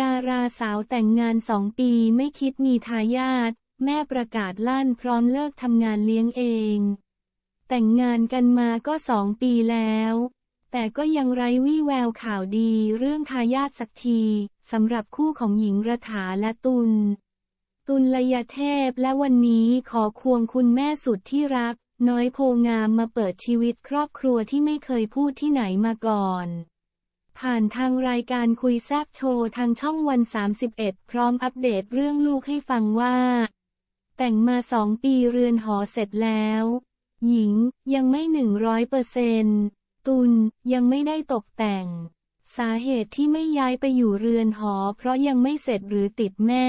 ดาราสาวแต่งงานสองปีไม่คิดมีทายาทแม่ประกาศลั่นพร้อมเลิกทำงานเลี้ยงเอง แต่งงานกันมาก็สองปีแล้ว แต่ก็ยังไร้วี่แววข่าวดีเรื่องทายาทสักทีสำหรับคู่ของหญิงระถาและตุล ตุลยเทพและวันนี้ขอควงคุณแม่สุดที่รัก น้อยโพงามมาเปิดชีวิตครอบครัวที่ไม่เคยพูดที่ไหนมาก่อน ผ่านทางรายการคุยแซบโชว์ทางช่องวัน 31 พร้อมอัปเดตเรื่องลูกให้ฟังว่า แต่งมาสองปีเรือนหอเสร็จแล้ว หญิงยังไม่หนึ่งร้อยเปอร์เซนตุลยังไม่ได้ตกแต่ง สาเหตุที่ไม่ย้ายไปอยู่เรือนหอ เพราะยังไม่เสร็จหรือติดแม่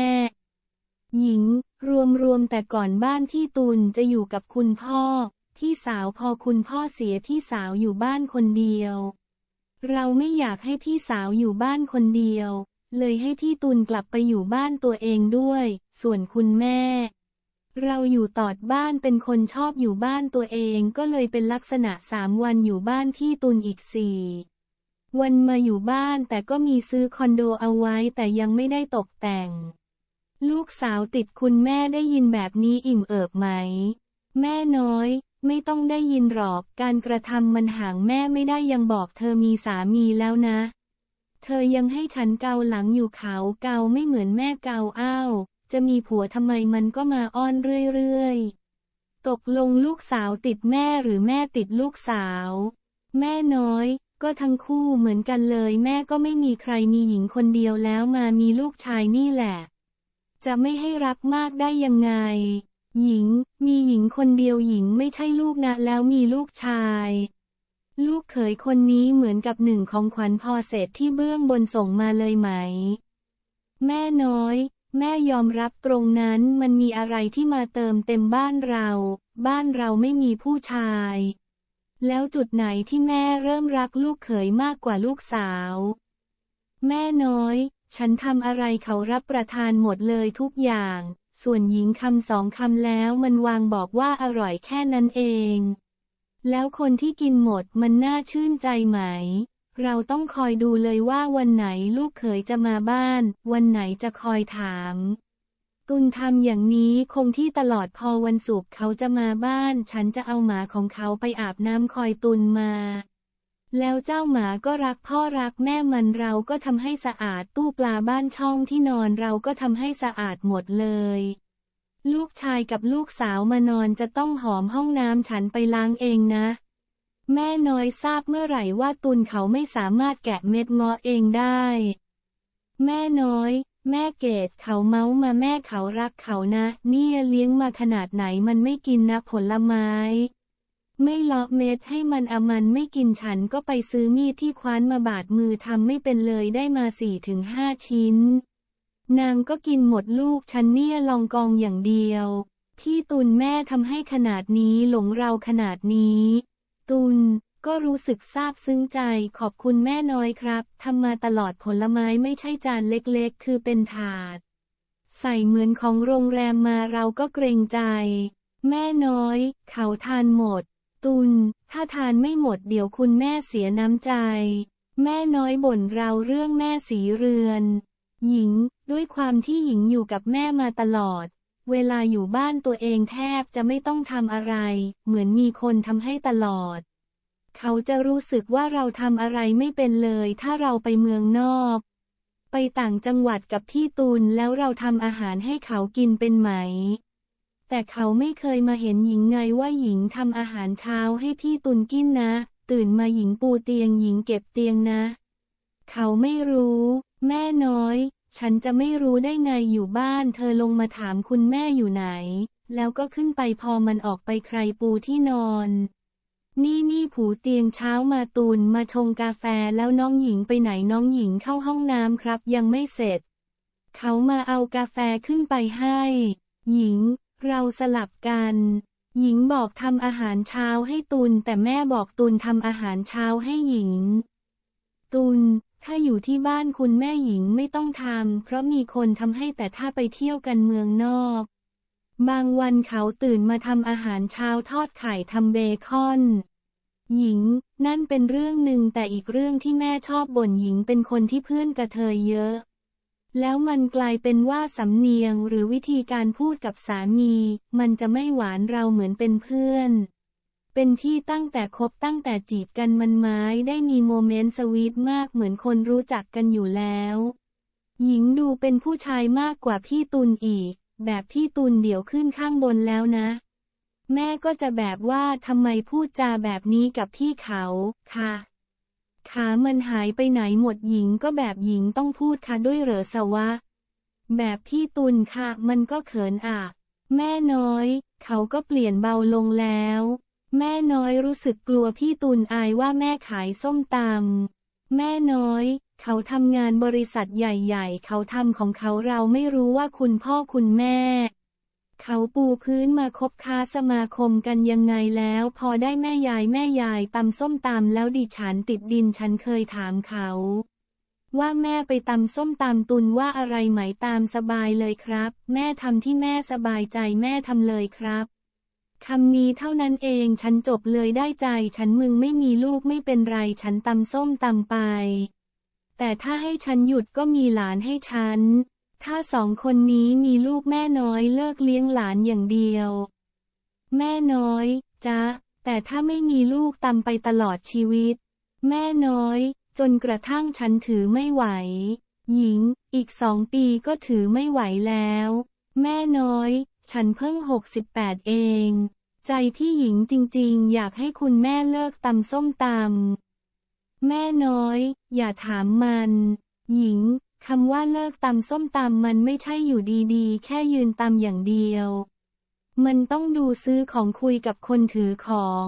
หญิง รวมๆแต่ก่อนบ้านที่ตุลจะอยู่กับคุณพ่อพี่สาวพอคุณพ่อเสียพี่สาวอยู่บ้านคนเดียว เราไม่อยากให้พี่สาวอยู่บ้านคนเดียว เลยให้พี่ตุลกลับไปอยู่บ้านตัวเองด้วย ส่วนคุณแม่ เราอยู่ตอดบ้านเป็นคนชอบอยู่บ้านตัวเองก็เลยเป็นลักษณะสามวันอยู่บ้านพี่ตุลอีกสี่วันมาอยู่บ้านแต่ก็มีซื้อคอนโดเอาไว้แต่ยังไม่ได้ตกแต่ง ลูกสาวติดคุณแม่ได้ยินแบบนี้อิ่มเอิบไหม แม่น้อย ไม่ต้องได้ยินหรอก การกระทำมันห่างแม่ไม่ได้ยังบอกเธอมีสามีแล้วนะ เธอยังให้ฉันเกาหลังอยู่เขาเกาไม่เหมือนแม่เกาอ้าว จะมีผัวทำไมมันก็มาอ้อนเรื่อยๆ ตกลงลูกสาวติดแม่หรือแม่ติดลูกสาว แม่น้อย ก็ทั้งคู่เหมือนกันเลย แม่ก็ไม่มีใครมีหญิงคนเดียวแล้วมามีลูกชายนี่แหละ จะไม่ให้รักมากได้ยังไง หญิง มีหญิงคนเดียวหญิงไม่ใช่ลูกนะ แล้วมีลูกชาย ลูกเขยคนนี้เหมือนกับหนึ่งของขวัญพอเศษที่เบื้องบนส่งมาเลยไหม แม่น้อย แม่ยอมรับตรงนั้นมันมีอะไรที่มาเติมเต็มบ้านเรา บ้านเราไม่มีผู้ชาย แล้วจุดไหนที่แม่เริ่มรักลูกเขยมากกว่าลูกสาว แม่น้อย ฉันทำอะไรเขารับประทานหมดเลยทุกอย่าง ส่วนหญิงคำสองคำแล้วมันวางบอกว่าอร่อยแค่นั้นเอง แล้วคนที่กินหมดมันน่าชื่นใจไหม เราต้องคอยดูเลยว่าวันไหนลูกเขยจะมาบ้าน วันไหนจะคอยถาม ตุนทำอย่างนี้คงที่ตลอดพอวันศุกร์เขาจะมาบ้าน ฉันจะเอาหมาของเขาไปอาบน้ำคอยตุนมา แล้วเจ้าหมาก็รักพ่อรักแม่มันเราก็ทำให้สะอาดตู้ปลาบ้านช่องที่นอนเราก็ทำให้สะอาดหมดเลย ลูกชายกับลูกสาวมานอนจะต้องหอมห้องน้ำฉันไปล้างเองนะ แม่น้อยทราบเมื่อไหร่ว่าตุนเขาไม่สามารถแกะเม็ดงาะเองได้ แม่น้อย แม่เกดเขาเมาส์มาแม่เขารักเขานะ เนี่ยเลี้ยงมาขนาดไหนมันไม่กินนะผลไม้ ไม่เลาะเม็ดให้มันอามันไม่กินฉันก็ไปซื้อมีดที่คว้านมาบาดมือทำไม่เป็นเลยได้มาสี่ถึงห้าชิ้น นางก็กินหมดลูกฉันเนี่ยลองกองอย่างเดียว พี่ตุนแม่ทำให้ขนาดนี้หลงเราขนาดนี้ ตุนก็รู้สึกซาบซึ้งใจขอบคุณแม่น้อยครับทำมาตลอดผลไม้ไม่ใช่จานเล็กๆ คือเป็นถาด ใส่เหมือนของโรงแรมมาเราก็เกรงใจ แม่น้อย เขาทานหมด ตุนถ้าทานไม่หมดเดี๋ยวคุณแม่เสียน้ำใจ แม่น้อยบ่นเราเรื่องแม่สีเรือน หญิง ด้วยความที่หญิงอยู่กับแม่มาตลอด เวลาอยู่บ้านตัวเองแทบจะไม่ต้องทำอะไร เหมือนมีคนทำให้ตลอด เขาจะรู้สึกว่าเราทำอะไรไม่เป็นเลย ถ้าเราไปเมืองนอก ไปต่างจังหวัดกับพี่ตูนแล้วเราทำอาหารให้เขากินเป็นไหม แต่เขาไม่เคยมาเห็นหญิงไงว่าหญิงทำอาหารเช้าให้พี่ตุนกินนะ ตื่นมาหญิงปูเตียงหญิงเก็บเตียงนะ เขาไม่รู้ แม่น้อย ฉันจะไม่รู้ได้ไงอยู่บ้าน เธอลงมาถามคุณแม่อยู่ไหน แล้วก็ขึ้นไปพอมันออกไปใครปูที่นอน นี่นี่ผูเตียงเช้ามาตูนมาชงกาแฟแล้วน้องหญิงไปไหนน้องหญิงเข้าห้องน้ำครับ ยังไม่เสร็จ เขามาเอากาแฟขึ้นไปให้ หญิง เราสลับกัน หญิงบอกทำอาหารเช้าให้ตุนแต่แม่บอกตุนทำอาหารเช้าให้หญิง ตุนถ้าอยู่ที่บ้านคุณแม่หญิงไม่ต้องทำเพราะมีคนทำให้แต่ถ้าไปเที่ยวกันเมืองนอก บางวันเขาตื่นมาทำอาหารเช้าทอดไข่ทำเบคอน หญิง นั่นเป็นเรื่องหนึ่งแต่อีกเรื่องที่แม่ชอบบ่นหญิงเป็นคนที่เพื่อนกระเทยเยอะ แล้วมันกลายเป็นว่าสำเนียงหรือวิธีการพูดกับสามี มันจะไม่หวานเราเหมือนเป็นเพื่อน เป็นที่ตั้งแต่คบตั้งแต่จีบกันมันไม้ได้มีโมเมนต์สวีทมากเหมือนคนรู้จักกันอยู่แล้ว หญิงดูเป็นผู้ชายมากกว่าพี่ตุลอีก แบบพี่ตุลเดี๋ยวขึ้นข้างบนแล้วนะ แม่ก็จะแบบว่าทำไมพูดจาแบบนี้กับพี่เขาค่ะ ขามันหายไปไหนหมดหญิงก็แบบหญิงต้องพูดค่ะด้วยเหรอสวะ แบบพี่ตุลค่ะ มันก็เขินอะ แม่น้อย เขาก็เปลี่ยนเบาลงแล้ว แม่น้อยรู้สึกกลัวพี่ตุลอายว่าแม่ขายส้มตำแม่น้อย เขาทำงานบริษัทใหญ่ ๆ เขาทำของเขาเราไม่รู้ว่าคุณพ่อคุณแม่ เขาปูพื้นมาคบค้าสมาคมกันยังไงแล้ว พอได้แม่ยายแม่ยายตำส้มตำแล้วดิฉันติดดินฉันเคยถามเขา ว่าแม่ไปตำส้มตำตุนว่าอะไรไหมตามสบายเลยครับ แม่ทำที่แม่สบายใจแม่ทำเลยครับคำนี้เท่านั้นเองฉันจบเลยได้ใจฉันมึงไม่มีลูกไม่เป็นไรฉันตำส้มตำไป แต่ถ้าให้ฉันหยุดก็มีหลานให้ฉัน ถ้าสองคนนี้มีลูกแม่น้อยเลิกเลี้ยงหลานอย่างเดียว แม่น้อยจ๊ะแต่ถ้าไม่มีลูกตำไปตลอดชีวิต แม่น้อย จนกระทั่งฉันถือไม่ไหว หญิง อีกสองปีก็ถือไม่ไหวแล้ว แม่น้อย ฉันเพิ่งหกสิบแปดเอง ใจพี่หญิงจริงๆ อยากให้คุณแม่เลิกตำส้มตำแม่น้อย อย่าถามมัน หญิง คำว่าเลิกตำส้มตำมันไม่ใช่อยู่ดีๆ แค่ยืนตำอย่างเดียว มันต้องดูซื้อของคุยกับคนถือของ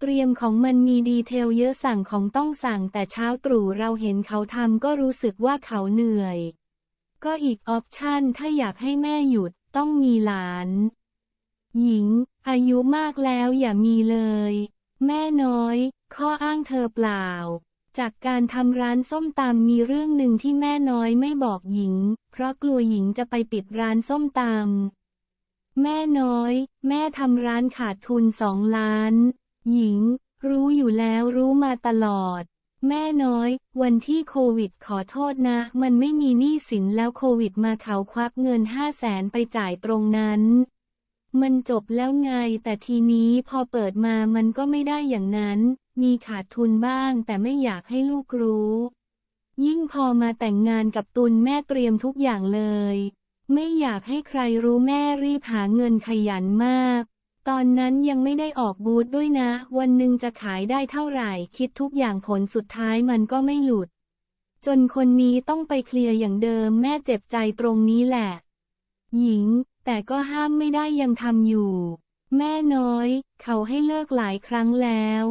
เตรียมของมันมีดีเทลเยอะสั่งของต้องสั่งแต่เช้าตรู่เราเห็นเขาทำก็รู้สึกว่าเขาเหนื่อย ก็อีกออปชันถ้าอยากให้แม่หยุดต้องมีหลาน หญิง อายุมากแล้วอย่ามีเลย แม่น้อย ข้ออ้างเธอเปล่า จากการทำร้านส้มตำมีเรื่องหนึ่งที่แม่น้อยไม่บอกหญิง เพราะกลัวหญิงจะไปปิดร้านส้มตำแม่น้อย แม่ทำร้านขาดทุนสองล้าน หญิง รู้อยู่แล้วรู้มาตลอด แม่น้อย วันที่โควิดขอโทษนะ มันไม่มีหนี้สินแล้วโควิดมาเขาควักเงินห้าแสนไปจ่ายตรงนั้น มันจบแล้วไงแต่ทีนี้พอเปิดมามันก็ไม่ได้อย่างนั้น มีขาดทุนบ้างแต่ไม่อยากให้ลูกรู้ ยิ่งพอมาแต่งงานกับตุลแม่เตรียมทุกอย่างเลย ไม่อยากให้ใครรู้แม่รีบหาเงินขยันมาก ตอนนั้นยังไม่ได้ออกบูธด้วยนะ วันหนึ่งจะขายได้เท่าไหร่ คิดทุกอย่างผลสุดท้ายมันก็ไม่หลุด จนคนนี้ต้องไปเคลียร์อย่างเดิมแม่เจ็บใจตรงนี้แหละ หญิง แต่ก็ห้ามไม่ได้ยังทำอยู่ แม่น้อย เขาให้เลิกหลายครั้งแล้ว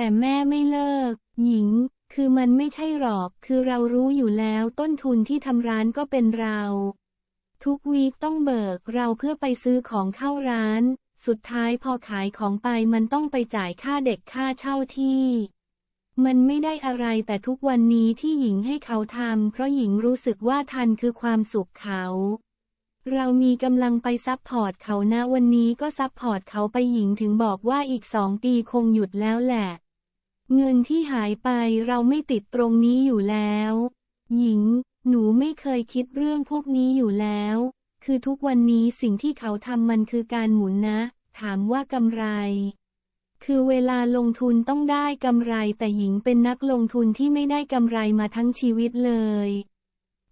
แต่แม่ไม่เลิก หญิง คือมันไม่ใช่หรอก คือเรารู้อยู่แล้วต้นทุนที่ทำร้านก็เป็นเรา ทุกวีคต้องเบิกเราเพื่อไปซื้อของเข้าร้าน สุดท้ายพอขายของไปมันต้องไปจ่ายค่าเด็กค่าเช่าที่มันไม่ได้อะไรแต่ทุกวันนี้ที่หญิงให้เขาทำเพราะหญิงรู้สึกว่าทันคือความสุขเขา เรามีกำลังไปซับพอร์ตเขานะวันนี้ก็ซับพอร์ตเขาไปหญิงถึงบอกว่าอีกสองปีคงหยุดแล้วแหละ เงินที่หายไปเราไม่ติดตรงนี้อยู่แล้ว หญิง หนูไม่เคยคิดเรื่องพวกนี้อยู่แล้ว คือทุกวันนี้สิ่งที่เขาทำมันคือการหมุนนะ ถามว่ากำไร คือเวลาลงทุนต้องได้กำไรแต่หญิงเป็นนักลงทุนที่ไม่ได้กำไรมาทั้งชีวิตเลย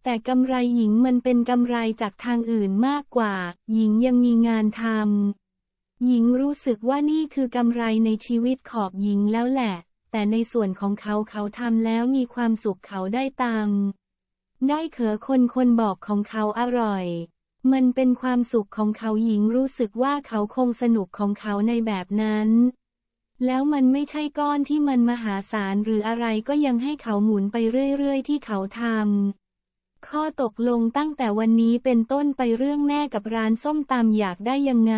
แต่กำไรหญิงมันเป็นกำไรจากทางอื่นมากกว่า หญิงยังมีงานทำหญิงรู้สึกว่านี่คือกำไรในชีวิตขอบหญิงแล้วแหละ แต่ในส่วนของเขาเขาทำแล้วมีความสุขเขาได้ตามได้เขอคนคนบอกของเขาอร่อย มันเป็นความสุขของเขาหญิงรู้สึกว่าเขาคงสนุกของเขาในแบบนั้น แล้วมันไม่ใช่ก้อนที่มันมหาศาลหรืออะไรก็ยังให้เขาหมุนไปเรื่อยๆ ที่เขาทำข้อตกลงตั้งแต่วันนี้เป็นต้นไปเรื่องแม่กับร้านส้มตำอยากได้ยังไง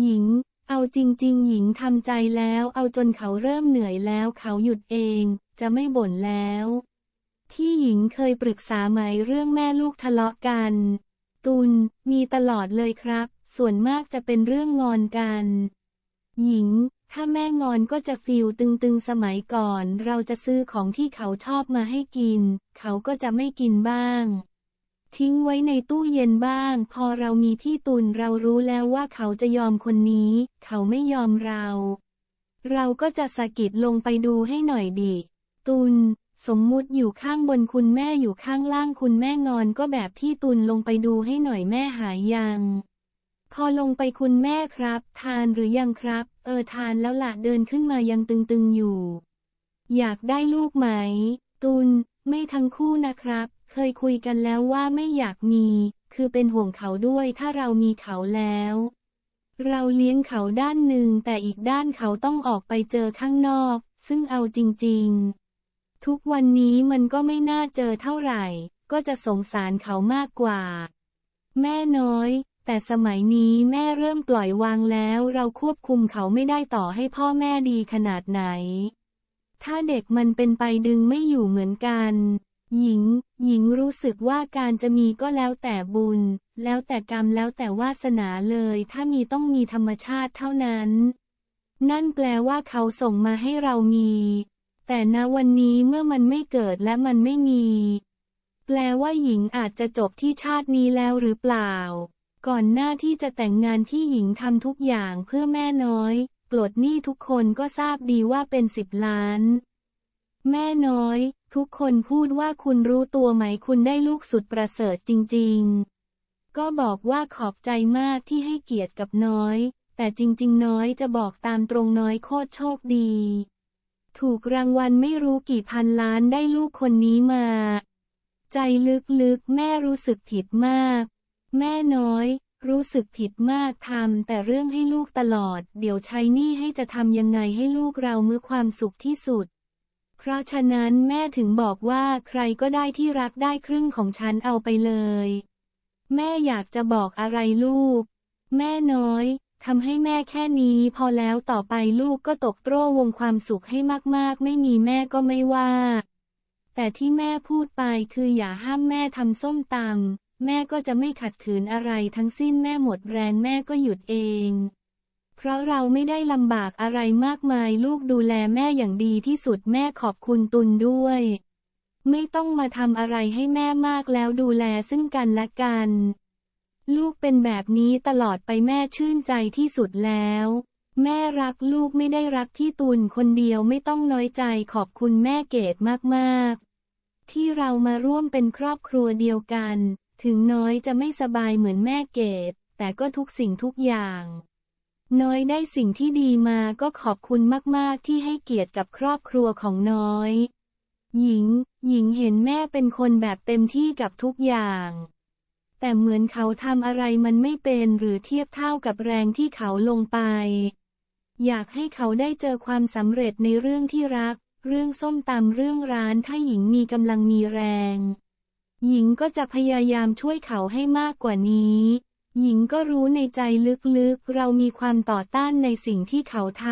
หญิง เอาจริง ๆ หญิงทำใจแล้ว เอาจนเขาเริ่มเหนื่อยแล้วเขาหยุดเอง จะไม่บ่นแล้วที่หญิงเคยปรึกษาไหมเรื่องแม่ลูกทะเลาะกัน ตุลมีตลอดเลยครับ ส่วนมากจะเป็นเรื่องงอนกัน หญิง ถ้าแม่งอนก็จะฟิลตึงๆสมัยก่อน เราจะซื้อของที่เขาชอบมาให้กิน เขาก็จะไม่กินบ้าง ทิ้งไว้ในตู้เย็นบ้าง พอเรามีพี่ตุลเรารู้แล้วว่าเขาจะยอมคนนี้ เขาไม่ยอมเรา เราก็จะสะกิดลงไปดูให้หน่อยดิ ตุลสมมุติอยู่ข้างบนคุณแม่อยู่ข้างล่างคุณแม่งอนก็แบบพี่ตุลลงไปดูให้หน่อยแม่หายยัง พอลงไปคุณแม่ครับ ทานหรือยังครับ เออทานแล้วละเดินขึ้นมายังตึงๆอยู่ อยากได้ลูกไหม ตุลไม่ทั้งคู่นะครับ เคยคุยกันแล้วว่าไม่อยากมี คือเป็นห่วงเขาด้วยถ้าเรามีเขาแล้ว เราเลี้ยงเขาด้านหนึ่งแต่อีกด้านเขาต้องออกไปเจอข้างนอก ซึ่งเอาจริง ๆ ทุกวันนี้มันก็ไม่น่าเจอเท่าไหร่ ก็จะสงสารเขามากกว่า แม่น้อย แต่สมัยนี้แม่เริ่มปล่อยวางแล้ว เราควบคุมเขาไม่ได้ต่อให้พ่อแม่ดีขนาดไหน ถ้าเด็กมันเป็นไปดึงไม่อยู่เหมือนกัน หญิง หญิงรู้สึกว่าการจะมีก็แล้วแต่บุญ แล้วแต่กรรมแล้วแต่วาสนาเลย ถ้ามีต้องมีธรรมชาติเท่านั้น นั่นแปลว่าเขาส่งมาให้เรามี แต่ณวันนี้เมื่อมันไม่เกิดและมันไม่มี แปลว่าหญิงอาจจะจบที่ชาตินี้แล้วหรือเปล่า ก่อนหน้าที่จะแต่งงานพี่หญิงทำทุกอย่างเพื่อแม่น้อยปลดหนี้ทุกคนก็ทราบดีว่าเป็นสิบล้าน แม่น้อย ทุกคนพูดว่าคุณรู้ตัวไหมคุณได้ลูกสุดประเสริฐจริง ๆ ก็บอกว่าขอบใจมากที่ให้เกียรติกับน้อย แต่จริง ๆ น้อยจะบอกตามตรงน้อยโคตรโชคดี ถูกรางวัลไม่รู้กี่พันล้านได้ลูกคนนี้มา ใจลึกๆ แม่รู้สึกผิดมาก แม่น้อย รู้สึกผิดมากทำแต่เรื่องให้ลูกตลอด เดี๋ยวใช้นี้ให้จะทำยังไงให้ลูกเรามือความสุขที่สุด เพราะฉะนั้นแม่ถึงบอกว่าใครก็ได้ที่รักได้ครึ่งของฉันเอาไปเลย แม่อยากจะบอกอะไรลูก แม่น้อยทำให้แม่แค่นี้พอแล้วต่อไปลูกก็ตกโตรวงความสุขให้มากๆ ไม่มีแม่ก็ไม่ว่า แต่ที่แม่พูดไปคืออย่าห้ามแม่ทำส้มตำแม่ก็จะไม่ขัดขืนอะไรทั้งสิ้นแม่หมดแรงแม่ก็หยุดเอง เพราะเราไม่ได้ลำบากอะไรมากมายลูกดูแลแม่อย่างดีที่สุดแม่ขอบคุณตุนด้วย ไม่ต้องมาทำอะไรให้แม่มากแล้วดูแลซึ่งกันและกัน ลูกเป็นแบบนี้ตลอดไปแม่ชื่นใจที่สุดแล้ว แม่รักลูกไม่ได้รักที่ตุนคนเดียวไม่ต้องน้อยใจขอบคุณแม่เกดมากๆ ที่เรามาร่วมเป็นครอบครัวเดียวกัน ถึงน้อยจะไม่สบายเหมือนแม่เกดแต่ก็ทุกสิ่งทุกอย่าง น้อยได้สิ่งที่ดีมาก็ขอบคุณมากๆที่ให้เกียรติกับครอบครัวของน้อย หญิง หญิงเห็นแม่เป็นคนแบบเต็มที่กับทุกอย่าง แต่เหมือนเขาทำอะไรมันไม่เป็นหรือเทียบเท่ากับแรงที่เขาลงไป อยากให้เขาได้เจอความสำเร็จในเรื่องที่รัก เรื่องส้มตำเรื่องร้านถ้าหญิงมีกำลังมีแรง หญิงก็จะพยายามช่วยเขาให้มากกว่านี้ หญิงก็รู้ในใจลึกๆ เรามีความต่อต้านในสิ่งที่เขาท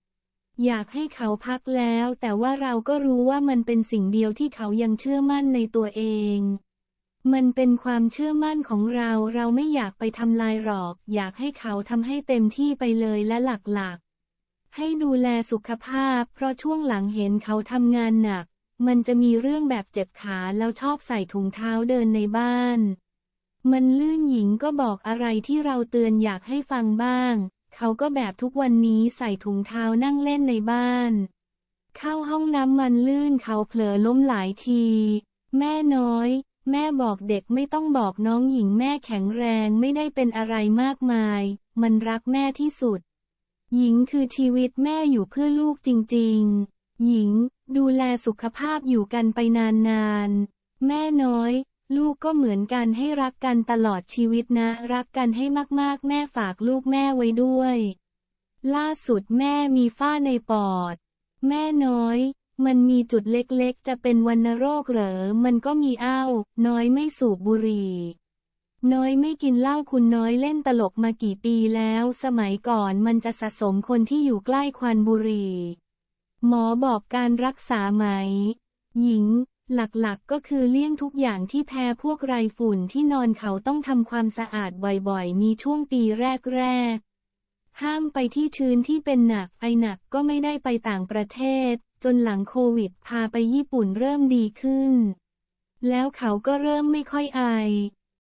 ำ อยากให้เขาพักแล้ว แต่ว่าเราก็รู้ว่ามันเป็นสิ่งเดียวที่เขายังเชื่อมั่นในตัวเอง มันเป็นความเชื่อมั่นของเรา เราไม่อยากไปทำลายหรอก อยากให้เขาทำให้เต็มที่ไปเลยและหลักๆ ให้ดูแลสุขภาพ เพราะช่วงหลังเห็นเขาทำงานหนัก มันจะมีเรื่องแบบเจ็บขาแล้วชอบใส่ถุงเท้าเดินในบ้าน มันลื่นหญิงก็บอกอะไรที่เราเตือนอยากให้ฟังบ้าง เขาก็แบบทุกวันนี้ใส่ถุงเท้านั่งเล่นในบ้าน เข้าห้องน้ำมันลื่นเขาเผลอล้มหลายที แม่น้อย แม่บอกเด็กไม่ต้องบอกน้องหญิงแม่แข็งแรงไม่ได้เป็นอะไรมากมาย มันรักแม่ที่สุด หญิงคือชีวิตแม่อยู่เพื่อลูกจริง ๆ หญิง ดูแลสุขภาพอยู่กันไปนานๆ แม่น้อย ลูกก็เหมือนกันให้รักกันตลอดชีวิตนะ รักกันให้มากๆ แม่ฝากลูกแม่ไว้ด้วย ล่าสุดแม่มีฝ้าในปอด แม่น้อย มันมีจุดเล็กๆ จะเป็นวัณโรคเหรอ มันก็มีอ้าวน้อยไม่สูบบุหรี่ น้อยไม่กินเหล้าคุณน้อยเล่นตลกมากี่ปีแล้ว สมัยก่อนมันจะสะสมคนที่อยู่ใกล้ควันบุหรี่ หมอบอกการรักษาไหม หญิง หลักๆ ก็คือเลี่ยงทุกอย่างที่แพ้พวกไรฝุ่นที่นอนเขาต้องทำความสะอาดบ่อยๆ มีช่วงปีแรกๆ ห้ามไปที่ชื้นที่เป็นหนักไอหนักก็ไม่ได้ไปต่างประเทศ จนหลังโควิดพาไปญี่ปุ่นเริ่มดีขึ้น แล้วเขาก็เริ่มไม่ค่อยไอ